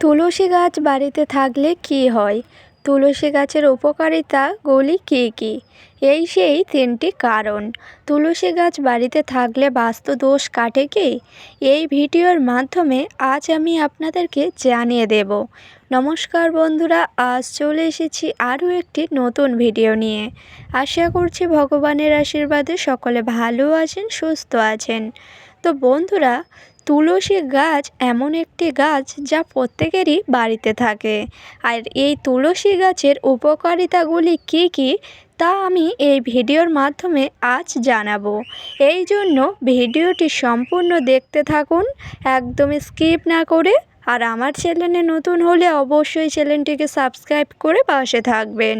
তুলসী গাছ বাড়িতে থাকলে কী হয়? তুলসী গাছের উপকারিতাগুলি কী কী? এই সেই তিনটি কারণ। তুলসী গাছ বাড়িতে থাকলে বাস্তু দোষ কাটে কি? এই ভিডিওর মাধ্যমে আজ আমি আপনাদেরকে জানিয়ে দেব। নমস্কার বন্ধুরা, আজ চলে এসেছি আরও একটি নতুন ভিডিও নিয়ে। আশা করছি ভগবানের আশীর্বাদে সকলে ভালো আছেন, সুস্থ আছেন। তো বন্ধুরা তুলসী গাছ এমন একটি গাছ যা প্রত্যেকেরই বাড়িতে থাকে। আর এই তুলসী গাছের উপকারিতাগুলি কী কী, তা আমি এই ভিডিওর মাধ্যমে আজ জানাব। এই জন্য ভিডিওটি সম্পূর্ণ দেখতে থাকুন একদমই স্কিপ না করে, আর আমার চ্যানেলে নতুন হলে অবশ্যই চ্যানেলটিকে সাবস্ক্রাইব করে পাশে থাকবেন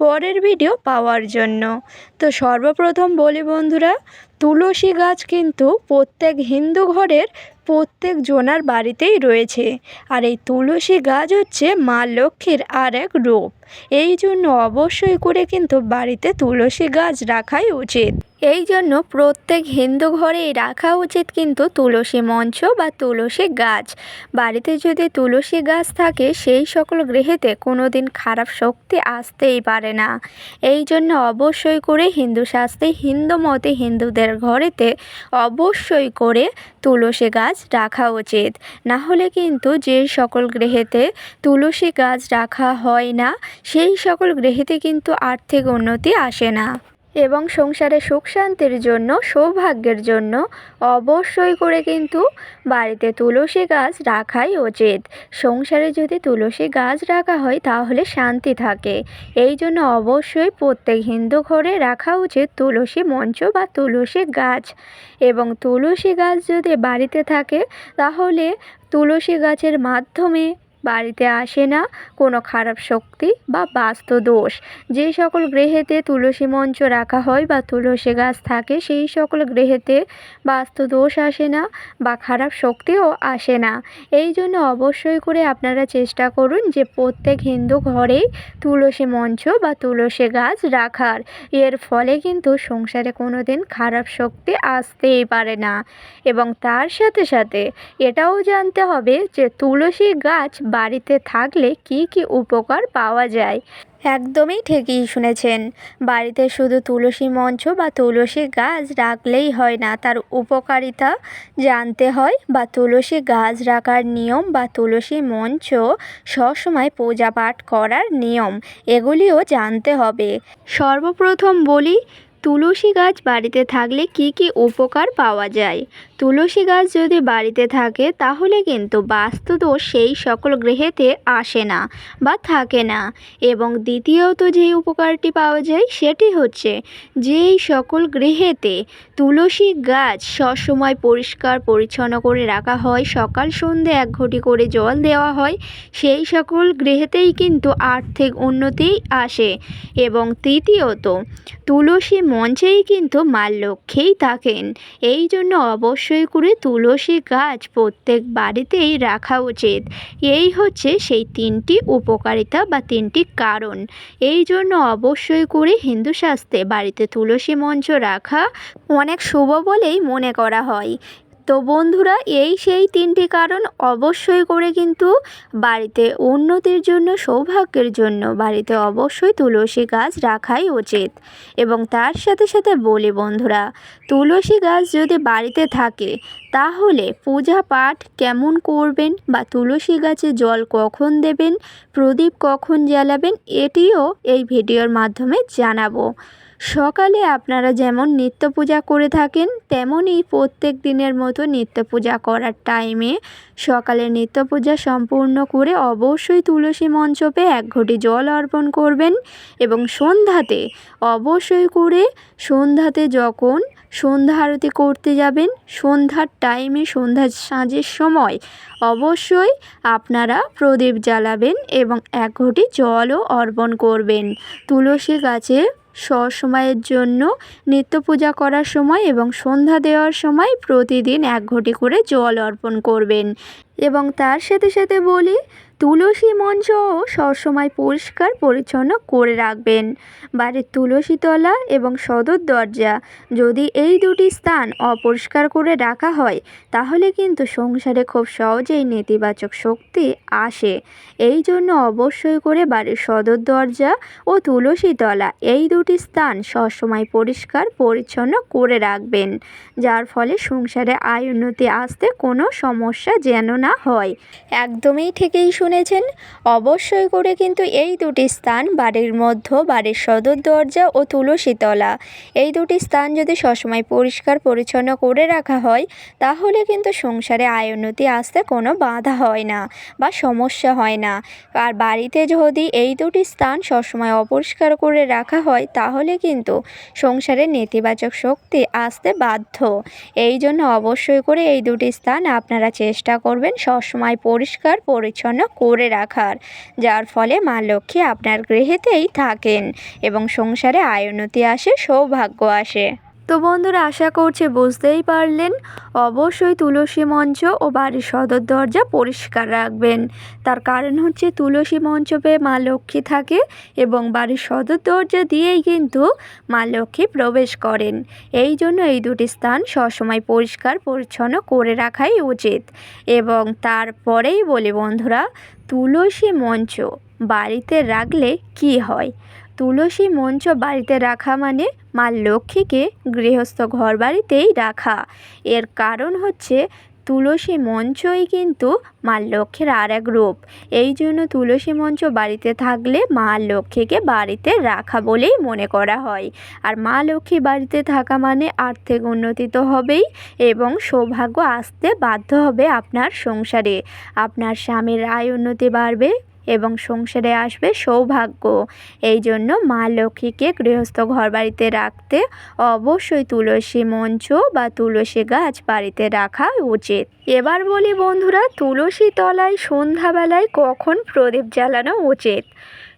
পরের ভিডিও পাওয়ার জন্য। তো সর্বপ্রথম বলি বন্ধুরা, তুলসী গাছ কিন্তু প্রত্যেক হিন্দু ঘরের প্রত্যেক জনার বাড়িতেই রয়েছে। আর এই তুলসী গাছ হচ্ছে মা লক্ষ্মীর আর এক রূপ। এই জন্য অবশ্যই করে কিন্তু বাড়িতে তুলসী গাছ রাখাই উচিত। এই জন্য প্রত্যেক হিন্দু ঘরেই রাখা উচিত কিন্তু তুলসী মঞ্চ বা তুলসী গাছ। বাড়িতে যদি তুলসী গাছ থাকে, সেই সকল গৃহেতে কোনো দিন খারাপ শক্তি আসতেই পারে না। এই জন্য অবশ্যই করে হিন্দু শাস্ত্রে হিন্দু মতে হিন্দুদের ঘরেতে অবশ্যই করে তুলসী গাছ রাখা উচিত। না হলে কিন্তু যে সকল গৃহেতে তুলসী গাছ রাখা হয় না, সেই সকল গৃহেতে কিন্তু আর্থিক উন্নতি আসে না। এবং সংসারে সুখ শান্তির জন্য, সৌভাগ্যের জন্য অবশ্যই করে কিন্তু বাড়িতে তুলসী গাছ রাখাই উচিত। সংসারে যদি তুলসী গাছ রাখা হয়, তাহলে শান্তি থাকে। এই জন্য অবশ্যই প্রত্যেক হিন্দু ঘরে রাখা উচিত তুলসী মঞ্চ বা তুলসী গাছ। এবং তুলসী গাছ যদি বাড়িতে থাকে, তাহলে তুলসী গাছের মাধ্যমে বাড়িতে আসে না কোনো খারাপ শক্তি বা বাস্তু দোষ। যে সকল গৃহেতে তুলসী মঞ্চ রাখা হয় বা তুলসী গাছ থাকে, সেই সকল গৃহেতে বাস্তু দোষ আসে না বা খারাপ শক্তিও আসে না। এই জন্য অবশ্যই করে আপনারা চেষ্টা করুন যে প্রত্যেক হিন্দু ঘরেই তুলসী মঞ্চ বা তুলসী গাছ রাখার। এর ফলে কিন্তু সংসারে কোনো দিন খারাপ শক্তি আসতেই পারে না। এবং তার সাথে সাথে এটাও জানতে হবে যে তুলসী গাছ বাড়িতে থাকলে কি কি উপকার পাওয়া যায়? একদমই ঠিকই শুনেছেন। বাড়িতে শুধু তুলসী মঞ্চ বা তুলসী গাছ রাখলেই হয় না তার উপকারিতা জানতে হয় বা তুলসী গাছ রাখার নিয়ম বা তুলসী মঞ্চ সবসময় পূজা পাঠ করার নিয়ম এগুলিও জানতে হবে। সর্বপ্রথম বলি তুলসী গাছ বাড়িতে থাকলে কি কি উপকার পাওয়া যায়? তুলসী গাছ যদি বাড়িতে থাকে, তাহলে কিন্তু বাস্তুদোষ সেই সকল গৃহেতে আসে না বা থাকে না। এবং দ্বিতীয়ত যেই উপকারটি পাওয়া যায়, সেটি হচ্ছে যেই সকল গৃহেতে তুলসী গাছ সবসময় পরিষ্কার, পরিচ্ছন্ন করে রাখা হয়, সকাল সন্ধে এক ঘটি করে জল দেওয়া হয়, সেই সকল গৃহেতেই কিন্তু আর্থিক উন্নতি আসে। এবং তৃতীয়ত, তুলসী মঞ্চেই কিন্তু মা লক্ষ্মীই থাকেন। এই জন্য অবশ্যই করে তুলসী গাছ প্রত্যেক বাড়িতেই রাখা উচিত। এই হচ্ছে সেই তিনটি উপকারিতা বা তিনটি কারণ। এই জন্য অবশ্যই করে হিন্দু শাস্ত্রে বাড়িতে তুলসী মঞ্চ রাখা অনেক শুভ বলেই মনে করা হয়। তো বন্ধুরা, এই সেই তিনটি কারণ অবশ্যই করে কিন্তু বাড়িতে উন্নতির জন্য, সৌভাগ্যের জন্য বাড়িতে অবশ্যই তুলসী গাছ রাখাই উচিত। এবং তার সাথে সাথে বলি বন্ধুরা, তুলসী গাছ যদি বাড়িতে থাকে, তাহলে পূজা পাঠ কেমন করবেন বা তুলসী গাছে জল কখন দেবেন, প্রদীপ কখন জ্বালাবেন, এটিও এই ভিডিওর মাধ্যমে জানাব। সকালে আপনারা যেমন নিত্য পূজা করে থাকেন, তেমনই প্রত্যেক দিনের মতো নিত্য পূজা করার টাইমে সকালে নিত্য পূজা সম্পূর্ণ করে অবশ্যই তুলসী মঞ্চপে এক ঘটি জল অর্পণ করবেন এবং সন্ধ্যাতে অবশ্যই করে সন্ধ্যাতে যখন সন্ধ্যা আরতি করতে যাবেন, সন্ধ্যার টাইমে সন্ধ্যা সাঁজের সময় অবশ্যই আপনারা প্রদীপ জ্বালাবেন এবং এক ঘটি জলও অর্পণ করবেন। তুলসী গাছে সসময়ের জন্য নিত্য পূজা করার সময় এবং সন্ধ্যা দেওয়ার সময় প্রতিদিন এক ঘটি করে জল অর্পণ করবেন। এবং তার সাথে সাথে বলি তুলসী মঞ্চও সবসময় পরিষ্কার পরিচ্ছন্ন করে রাখবেন। বাড়ির তুলসী তলা এবং সদর দরজা যদি এই দুটি স্থান অপরিষ্কার করে রাখা হয়, তাহলে কিন্তু সংসারে খুব সহজেই নেতিবাচক শক্তি আসে। এই জন্য অবশ্যই করে বাড়ির সদর দরজা ও তুলসী তলা এই দুটি স্থান সবসময় পরিষ্কার পরিচ্ছন্ন করে রাখবেন, যার ফলে সংসারে আয় উন্নতি আসতে কোনো সমস্যা যেন না হয়। একদমই ঠিকই শুনেছেন, অবশ্যই করে কিন্তু এই দুটি স্থান বাড়ির মধ্য বাড়ির সদর দরজা ও তুলসী তলা। এই দুটি স্থান যদি সবসময় পরিষ্কার পরিচ্ছন্ন করে রাখা হয়, তাহলে কিন্তু সংসারে আয় উন্নতি আসতে কোনো বাধা হয় না বা সমস্যা হয় না। আর বাড়িতে যদি এই দুটি স্থান সবসময় অপরিষ্কার করে রাখা হয়, তাহলে কিন্তু সংসারে নেতিবাচক শক্তি আসতে বাধ্য। এই জন্য অবশ্যই করে এই দুটি স্থান আপনারা চেষ্টা করবেন সবসময় পরিষ্কার, পরিচ্ছন্ন করে রাখার, যার ফলে মা লক্ষ্মী আপনার গৃহেতেই থাকেন এবং সংসারে আয় উন্নতি আসে, সৌভাগ্য আসে। তো বন্ধুরা, আশা করছে বুঝতেই পারলেন। অবশ্যই তুলসী মঞ্চ ও বাড়ির সদর দরজা পরিষ্কার রাখবেন। তার কারণ হচ্ছে তুলসী মঞ্চ পেয়ে মা লক্ষ্মী থাকে এবং বাড়ির সদর দরজা দিয়েই কিন্তু মা লক্ষ্মী প্রবেশ করেন। এই জন্য এই দুটি স্থান সবসময় পরিষ্কার, পরিচ্ছন্ন করে রাখাই উচিত। এবং তারপরেই বলি বন্ধুরা, তুলসী মঞ্চ বাড়িতে রাখলে কি হয়? তুলসী মঞ্চ বাড়িতে রাখা মানে মা লক্ষ্মীকে গৃহস্থ ঘর বাড়িতেই রাখা। এর কারণ হচ্ছে তুলসী মঞ্চই কিন্তু মা লক্ষ্মীর আর এক রূপ। এই জন্য তুলসী মঞ্চ বাড়িতে থাকলে মা লক্ষ্মীকে বাড়িতে রাখা বলেই মনে করা হয়। আর মা লক্ষ্মী বাড়িতে থাকা মানে আর্থিক উন্নতি তো হবেই এবং সৌভাগ্য আসতে বাধ্য হবে আপনার সংসারে। আপনার স্বামীর আয় উন্নতি বাড়বে। এবং সংসারে আসবে সৌভাগ্য। এই জন্য মা লক্ষ্মীকে গৃহস্থ ঘর বাড়িতে রাখতে অবশ্যই তুলসী মঞ্চ বা তুলসী গাছ বাড়িতে রাখা উচিত। এবার বলি বন্ধুরা, তুলসী তলায় সন্ধ্যাবেলায় কখন প্রদীপ জ্বালানো উচিত?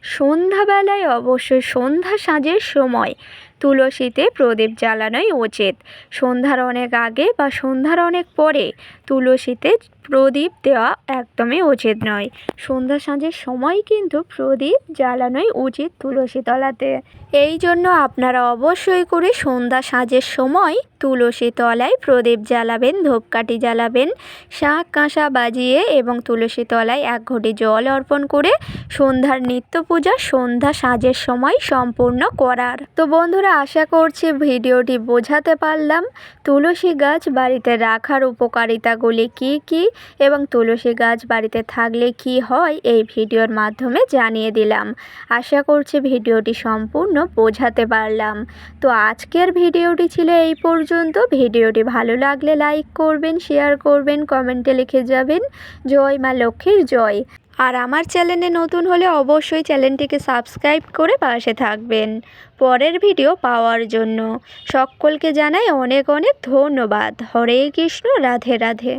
সন্ধ্যাবেলায় অবশ্যই সন্ধ্যা সাঁজের সময়। তুলসীতে প্রদীপ জ্বালানোই উচিত। সন্ধ্যার অনেক আগে বা সন্ধ্যার অনেক পরে তুলসীতে প্রদীপ দেওয়া একদমই উচিত নয়। সন্ধ্যা সাঁঝের সময় কিন্তু প্রদীপ জ্বালানোই উচিত তুলসী তলাতে। এই জন্য আপনারা অবশ্যই করে সন্ধ্যা সাজের সময় তুলসী তলায় প্রদীপ জ্বালাবেন, ধূপকাঠি জ্বালাবেন শাঁখ কাঁসা বাজিয়ে এবং তুলসী তলায় এক ঘটি জল অর্পণ করে সন্ধ্যার নিত্য পূজা সন্ধ্যা সাজের সময় সম্পূর্ণ করার। তো বন্ধুরা, আশা করছি ভিডিওটি বোঝাতে পারলাম। তুলসী গাছ বাড়িতে রাখার উপকারিতাগুলি কি কি এবং তুলসী গাছ বাড়িতে থাকলে কি হয় এই ভিডিওর মাধ্যমে জানিয়ে দিলাম। আশা করছি ভিডিওটি সম্পূর্ণ বোঝাতে পারলাম। তো আজকের ভিডিওটি ছিল এই পর্যন্ত। ভিডিওটি ভালো লাগলে লাইক করবেন, শেয়ার করবেন, কমেন্টে লিখে যাবেন। জয় মা লক্ষ্মীর জয়। আর আমার চ্যানেলে নতুন হলে অবশ্যই চ্যানেলটিকে সাবস্ক্রাইব করে পাশে থাকবেন। পরের ভিডিও পাওয়ার জন্য সকলকে জানাই অনেক অনেক ধন্যবাদ। হরে কৃষ্ণ, রাধে রাধে।